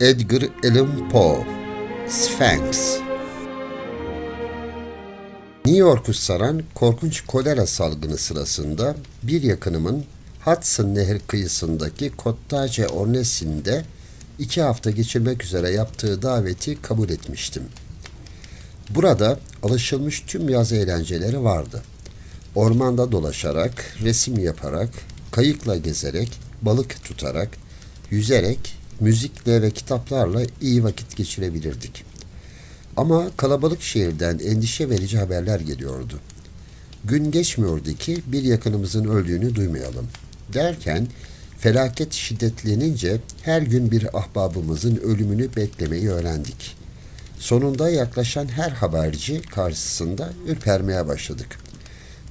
Edgar Allan Poe Sphinx New York'u saran korkunç kolera salgını sırasında bir yakınımın Hudson Nehri kıyısındaki Cottage Ornesi'nde iki hafta geçirmek üzere yaptığı daveti kabul etmiştim. Burada alışılmış tüm yaz eğlenceleri vardı. Ormanda dolaşarak, resim yaparak, kayıkla gezerek, balık tutarak, yüzerek, müzikle ve kitaplarla iyi vakit geçirebilirdik. Ama kalabalık şehirden endişe verici haberler geliyordu. Gün geçmiyordu ki bir yakınımızın öldüğünü duymayalım. Derken felaket şiddetlenince her gün bir ahbabımızın ölümünü beklemeyi öğrendik. Sonunda yaklaşan her haberci karşısında ürpermeye başladık.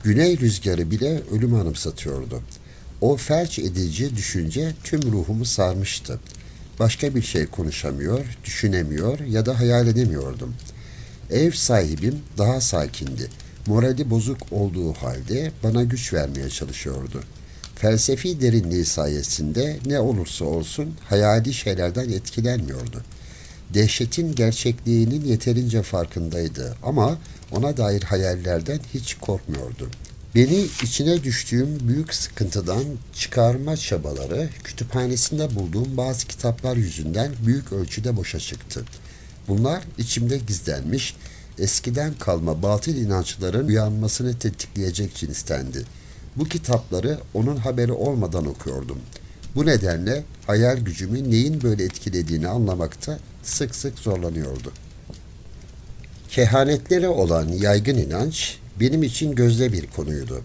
Güney rüzgarı bile ölüm anımsatıyordu. O felç edici düşünce tüm ruhumu sarmıştı. Başka bir şey konuşamıyor, düşünemiyor ya da hayal edemiyordum. Ev sahibim daha sakindi. Morali bozuk olduğu halde bana güç vermeye çalışıyordu. Felsefi derinliği sayesinde ne olursa olsun hayali şeylerden etkilenmiyordu. Dehşetin gerçekliğinin yeterince farkındaydı ama ona dair hayallerden hiç korkmuyordu. Beni içine düştüğüm büyük sıkıntıdan çıkarma çabaları kütüphanesinde bulduğum bazı kitaplar yüzünden büyük ölçüde boşa çıktı. Bunlar içimde gizlenmiş, eskiden kalma batıl inançların uyanmasını tetikleyecek cinstendi. Bu kitapları onun haberi olmadan okuyordum. Bu nedenle hayal gücümü neyin böyle etkilediğini anlamakta sık sık zorlanıyordu. Kehanetlere olan yaygın inanç benim için gözde bir konuydu.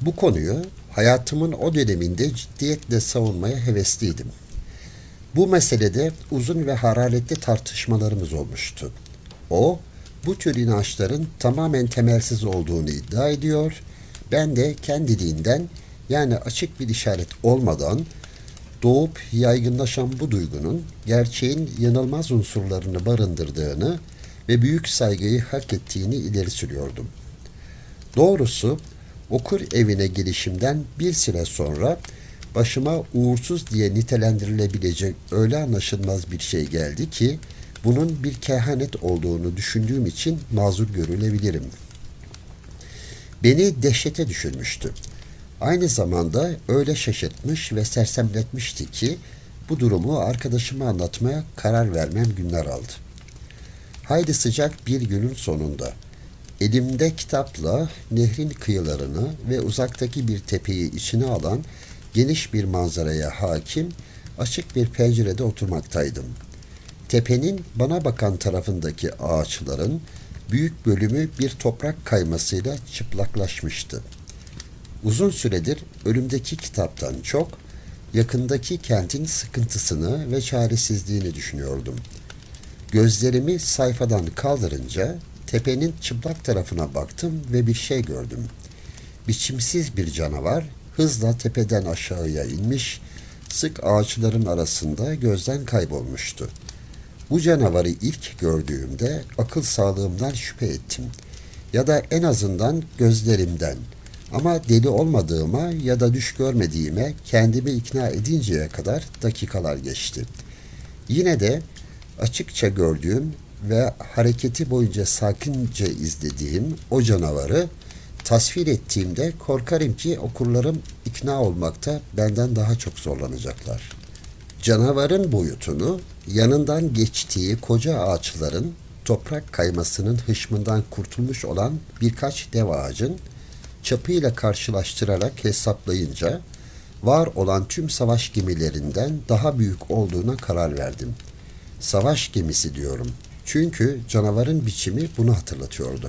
Bu konuyu hayatımın o döneminde ciddiyetle savunmaya hevesliydim. Bu meselede uzun ve hararetli tartışmalarımız olmuştu. O, bu tür inançların tamamen temelsiz olduğunu iddia ediyor, ben de kendiliğinden yani açık bir işaret olmadan doğup yaygınlaşan bu duygunun gerçeğin yanılmaz unsurlarını barındırdığını ve büyük saygıyı hak ettiğini ileri sürüyordum. Doğrusu okur evine gelişimden bir süre sonra başıma uğursuz diye nitelendirilebilecek öyle anlaşılmaz bir şey geldi ki bunun bir kehanet olduğunu düşündüğüm için mazur görülebilirim. Beni dehşete düşürmüştü. Aynı zamanda öyle şaşırtmış ve sersemletmişti ki bu durumu arkadaşıma anlatmaya karar vermem günler aldı. Haydi sıcak bir günün sonunda elimde kitapla nehrin kıyılarını ve uzaktaki bir tepeyi içine alan geniş bir manzaraya hakim açık bir pencerede oturmaktaydım. Tepenin bana bakan tarafındaki ağaçların büyük bölümü bir toprak kaymasıyla çıplaklaşmıştı. Uzun süredir ölümdeki kitaptan çok yakındaki kentin sıkıntısını ve çaresizliğini düşünüyordum. Gözlerimi sayfadan kaldırınca tepenin çıplak tarafına baktım ve bir şey gördüm. Biçimsiz bir canavar hızla tepeden aşağıya inmiş, sık ağaçların arasında gözden kaybolmuştu. Bu canavarı ilk gördüğümde akıl sağlığımdan şüphe ettim. Ya da en azından gözlerimden. Ama deli olmadığıma ya da düş görmediğime kendimi ikna edinceye kadar dakikalar geçti. Yine de açıkça gördüğüm ve hareketi boyunca sakince izlediğim o canavarı tasvir ettiğimde korkarım ki okurlarım ikna olmakta benden daha çok zorlanacaklar. Canavarın boyutunu yanından geçtiği koca ağaçların toprak kaymasının hışmından kurtulmuş olan birkaç dev ağacın çapıyla karşılaştırarak hesaplayınca var olan tüm savaş gemilerinden daha büyük olduğuna karar verdim. Savaş gemisi diyorum. Çünkü canavarın biçimi bunu hatırlatıyordu.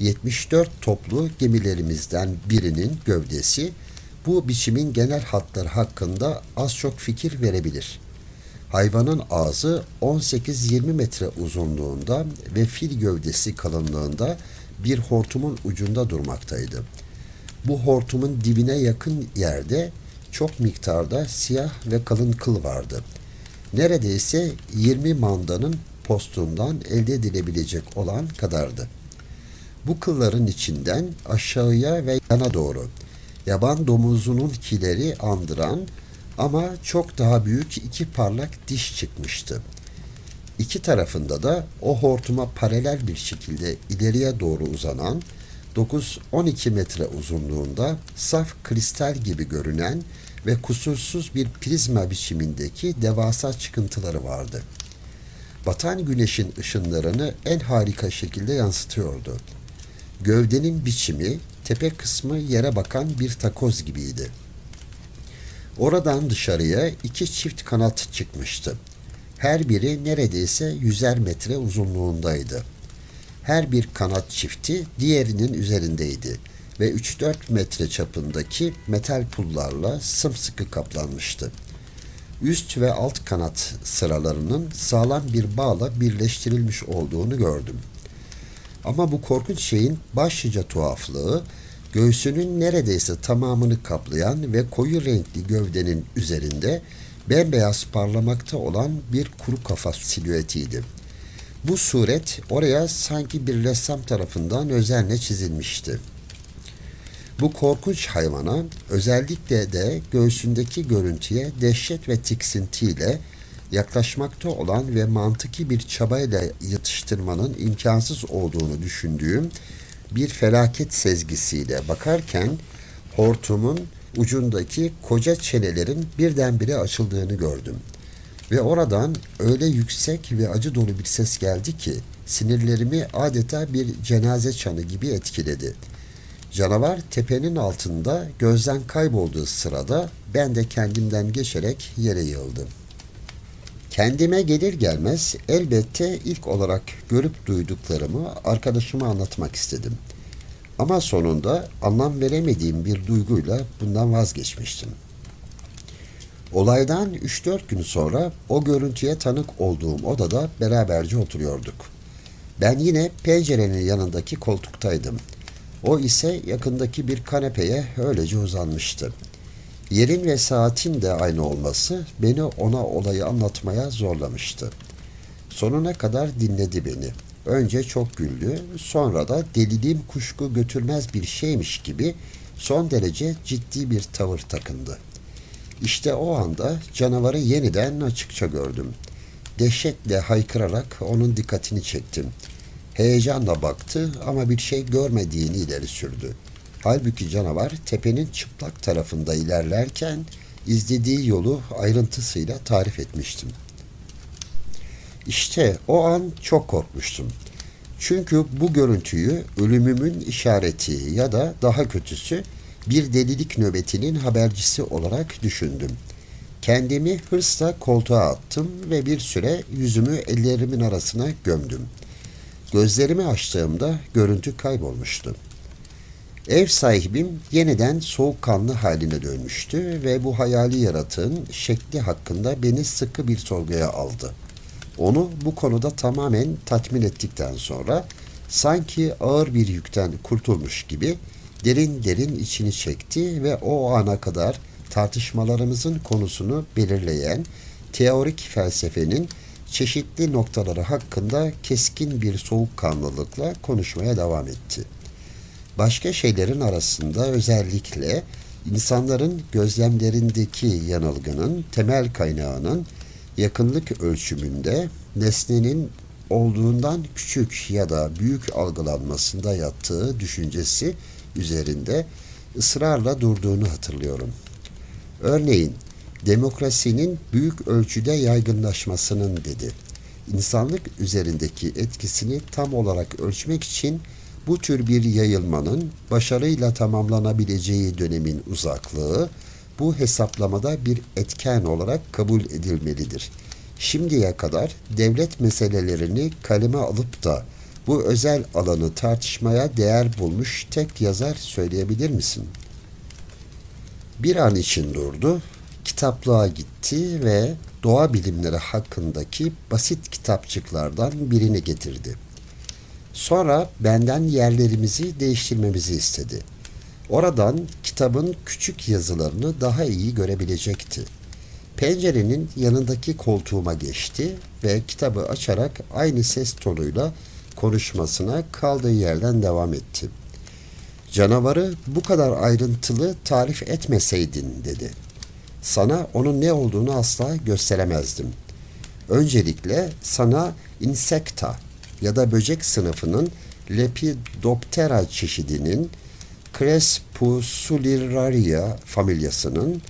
74 toplu gemilerimizden birinin gövdesi bu biçimin genel hatları hakkında az çok fikir verebilir. Hayvanın ağzı 18-20 metre uzunluğunda ve fil gövdesi kalınlığında bir hortumun ucunda durmaktaydı. Bu hortumun dibine yakın yerde çok miktarda siyah ve kalın kıl vardı. Neredeyse 20 mandanın postundan elde edilebilecek olan kadardı. Bu kılların içinden aşağıya ve yana doğru yaban domuzunun kileri andıran Ama çok daha büyük iki parlak diş çıkmıştı. İki tarafında da o hortuma paralel bir şekilde ileriye doğru uzanan 9-12 metre uzunluğunda saf kristal gibi görünen ve kusursuz bir prizma biçimindeki devasa çıkıntıları vardı. Batan güneşin ışınlarını en harika şekilde yansıtıyordu. Gövdenin biçimi, tepe kısmı yere bakan bir takoz gibiydi. Oradan dışarıya iki çift kanat çıkmıştı. Her biri neredeyse yüzer metre uzunluğundaydı. Her bir kanat çifti diğerinin üzerindeydi ve 3-4 metre çapındaki metal pullarla sımsıkı kaplanmıştı. Üst ve alt kanat sıralarının sağlam bir bağla birleştirilmiş olduğunu gördüm. Ama bu korkunç şeyin başlıca tuhaflığı göğsünün neredeyse tamamını kaplayan ve koyu renkli gövdenin üzerinde bembeyaz parlamakta olan bir kuru kafa silüetiydi. Bu suret oraya sanki bir ressam tarafından özenle çizilmişti. Bu korkunç hayvana özellikle de göğsündeki görüntüye dehşet ve tiksintiyle yaklaşmakta olan ve mantıki bir çabayla yatıştırmanın imkansız olduğunu düşündüğüm bir felaket sezgisiyle bakarken hortumun ucundaki koca çenelerin birdenbire açıldığını gördüm. Ve oradan öyle yüksek ve acı dolu bir ses geldi ki sinirlerimi adeta bir cenaze çanı gibi etkiledi. Canavar tepenin altında gözden kaybolduğu sırada ben de kendimden geçerek yere yığıldım. Kendime gelir gelmez elbette ilk olarak görüp duyduklarımı arkadaşıma anlatmak istedim. Ama sonunda anlam veremediğim bir duyguyla bundan vazgeçmiştim. Olaydan 3-4 gün sonra o görüntüye tanık olduğum odada beraberce oturuyorduk. Ben yine pencerenin yanındaki koltuktaydım. O ise yakındaki bir kanepeye öylece uzanmıştı. Yerin ve saatin de aynı olması beni ona olayı anlatmaya zorlamıştı. Sonuna kadar dinledi beni. Önce çok güldü, sonra da deliliğim kuşku götürmez bir şeymiş gibi son derece ciddi bir tavır takındı. İşte o anda canavarı yeniden açıkça gördüm. Dehşetle haykırarak onun dikkatini çektim. Heyecanla baktı ama bir şey görmediğini ileri sürdü. Halbuki canavar tepenin çıplak tarafında ilerlerken izlediği yolu ayrıntısıyla tarif etmiştim. İşte o an çok korkmuştum. Çünkü bu görüntüyü ölümümün işareti ya da daha kötüsü bir delilik nöbetinin habercisi olarak düşündüm. Kendimi hırsla koltuğa attım ve bir süre yüzümü ellerimin arasına gömdüm. Gözlerimi açtığımda görüntü kaybolmuştu. Ev sahibim yeniden soğukkanlı haline dönmüştü ve bu hayali yaratığın şekli hakkında beni sıkı bir sorguya aldı. Onu bu konuda tamamen tatmin ettikten sonra sanki ağır bir yükten kurtulmuş gibi derin derin içini çekti ve o ana kadar tartışmalarımızın konusunu belirleyen teorik felsefenin çeşitli noktaları hakkında keskin bir soğukkanlılıkla konuşmaya devam etti. Başka şeylerin arasında özellikle insanların gözlemlerindeki yanılgının temel kaynağının yakınlık ölçümünde nesnenin olduğundan küçük ya da büyük algılanmasında yattığı düşüncesi üzerinde ısrarla durduğunu hatırlıyorum. Örneğin demokrasinin büyük ölçüde yaygınlaşmasının dedi. İnsanlık üzerindeki etkisini tam olarak ölçmek için bu tür bir yayılmanın başarıyla tamamlanabileceği dönemin uzaklığı bu hesaplamada bir etken olarak kabul edilmelidir. Şimdiye kadar devlet meselelerini kaleme alıp da bu özel alanı tartışmaya değer bulmuş tek yazar söyleyebilir misin? Bir an için durdu, kitaplığa gitti ve doğa bilimleri hakkındaki basit kitapçıklardan birini getirdi. Sonra benden yerlerimizi değiştirmemizi istedi. Oradan kitabın küçük yazılarını daha iyi görebilecekti. Pencerenin yanındaki koltuğuma geçti ve kitabı açarak aynı ses tonuyla konuşmasına kaldığı yerden devam etti. Canavarı bu kadar ayrıntılı tarif etmeseydin dedi. Sana onun ne olduğunu asla gösteremezdim. Öncelikle sana Insecta ya da böcek sınıfının Lepidoptera çeşidinin Crespusuliraria familyasının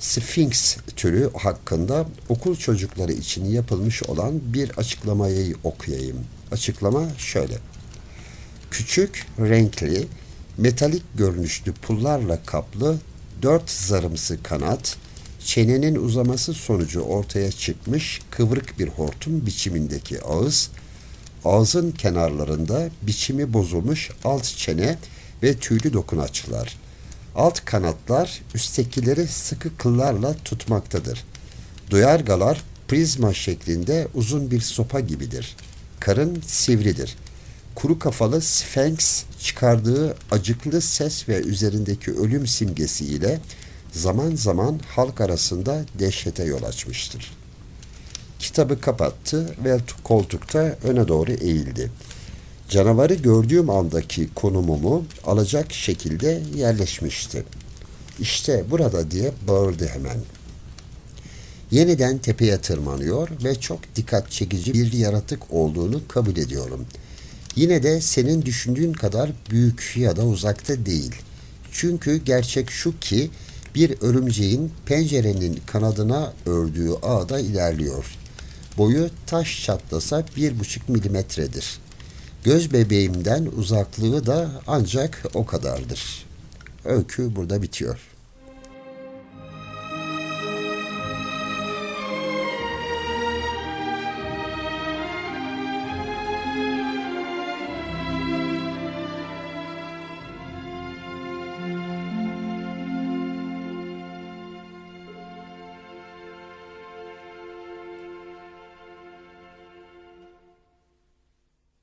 Sphinx türü hakkında okul çocukları için yapılmış olan bir açıklamayı okuyayım. Açıklama şöyle. Küçük, renkli, metalik görünüşlü pullarla kaplı dört zarımsı kanat, çenenin uzaması sonucu ortaya çıkmış kıvrık bir hortum biçimindeki ağız, ağzın kenarlarında biçimi bozulmuş alt çene ve tüylü dokunaçlar. Alt kanatlar üsttekileri sıkı kıllarla tutmaktadır. Duyargalar prizma şeklinde uzun bir sopa gibidir. Karın sivridir. Kuru kafalı Sphinx çıkardığı acıklı ses ve üzerindeki ölüm simgesi ile zaman zaman halk arasında dehşete yol açmıştır. Kitabı kapattı ve koltukta öne doğru eğildi. Canavarı gördüğüm andaki konumumu alacak şekilde yerleşmişti. İşte burada diye bağırdı hemen. Yeniden tepeye tırmanıyor ve çok dikkat çekici bir yaratık olduğunu kabul ediyorum. Yine de senin düşündüğün kadar büyük ya da uzakta değil. Çünkü gerçek şu ki bir örümceğin pencerenin kanadına ördüğü ağda ilerliyor. Boyu taş çatlasa bir buçuk milimetredir. Göz bebeğimden uzaklığı da ancak o kadardır. Öykü burada bitiyor.